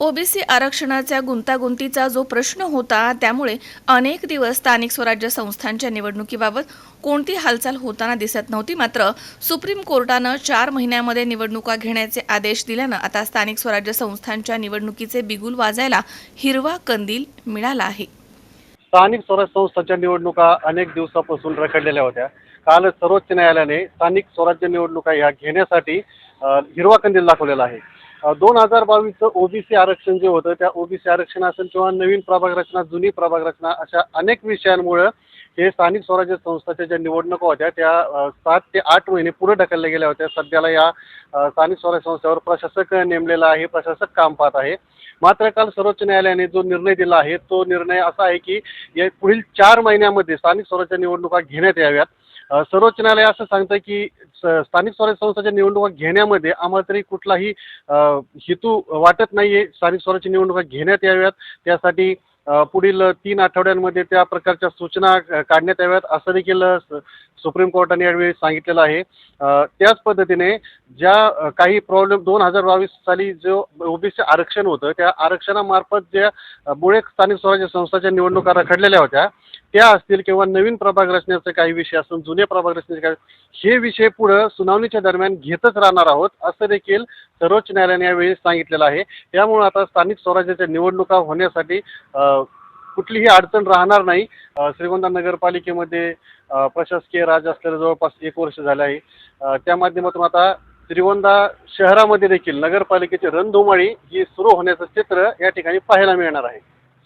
OBC आरक्षणाच्या गुंतागुंतीचा जो प्रश्न होता त्यामुळे अनेक दिवस स्थानिक स्वराज्य संस्थांच्या निवडणुकीबाबत कोणती हालचाल होताना दिसत नव्हती. मात्र सुप्रीम कोर्टानं चार महिन्यामध्ये निवडणुका घेण्याचे आदेश दिल्यानं आता स्थानिक स्वराज्य संस्थांच्या निवडणुकीचे बिगुल वाजायला हिरवा कंदील मिळाला आहे. स्थानिक स्वराज्य संस्थांच्या निवडणुका अनेक दिवसापासून रखडलेल्या होत्या. काल सर्वोच्च न्यायालयाने स्थानिक स्वराज्य निवडणुका या घेण्यासाठी हिरवा कंदील दाखवलेला आहे. दोन हजार बावीसचं ओबीसी आरक्षण जे होतं त्या ओबीसी आरक्षण असेल किंवा नवीन प्रभाग रचना जुनी प्रभाग रचना अशा अनेक विषयांमुळं हे स्थानिक स्वराज्य संस्थाच्या ज्या निवडणुका होत्या त्या सात ते आठ महिने पुढे ढकलल्या गेल्या होत्या. सध्याला या स्थानिक स्वराज्य संस्थेवर प्रशासक नेमलेला आहे प्रशासक काम पाहत आहे. मात्र काल सर्वोच्च न्यायालयाने जो निर्णय दिला आहे तो निर्णय असा आहे की या पुढील चार महिन्यामध्ये स्थानिक स्वराज्य निवडणुका घेण्यात याव्यात. सर्वोच्च न्यायालय असं सांगतं की स- स्थानिक स्वराज्य संस्थाच्या निवडणुका घेण्यामध्ये आम्हाला तरी कुठलाही हेतू वाटत नाहीये. स्थानिक स्वराज्य निवडणुका घेण्यात याव्यात. त्यासाठी पुढील तीन आठवड्यांमध्ये त्या प्रकारच्या सूचना काढण्यात याव्यात असं देखील स- सुप्रीम कोर्टाने यावेळी सांगितलेलं आहे. त्याच पद्धतीने ज्या काही प्रॉब्लेम दोन हजार बावीस साली जो ओबीसी आरक्षण होतं त्या आरक्षणामार्फत ज्या मुळे स्थानिक स्वराज्य संस्थाच्या निवडणुका रखडलेल्या होत्या त्या असतील किंवा नवीन प्रभाग रचण्याचे काही विषय असून जुने प्रभाग रचण्याचे काही हे विषय पुढं सुनावणीच्या दरम्यान घेतच राहणार आहोत असं देखील सर्वोच्च न्यायालयाने यावेळी सांगितलेलं आहे. त्यामुळे आता स्थानिक स्वराज्याच्या निवडणुका होण्यासाठी कुठलीही अडचण राहणार नाही. श्रीगोंदा नगरपालिकेमध्ये प्रशासकीय राज असलेलं जवळपास एक वर्ष झालं आहे. त्या माध्यमातून आता श्रीगोंदा शहरामध्ये देखील नगरपालिकेची रणधुमाळी ही सुरू होण्याचं चित्र या ठिकाणी पाहायला मिळणार आहे.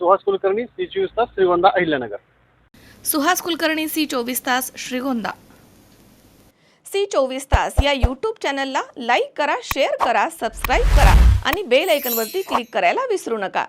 सुहास कुलकर्णी सी चोवीस तास श्रीगोंदा अहिल्यानगर. सुहास कुलकर्णी सी चोवीस तास श्रीगोंदा. सी चोवीस तास या यूट्यूब चॅनलला लाईक करा शेअर करा सबस्क्राईब करा आणि बेल आयकनवरती क्लिक करायला विसरू नका.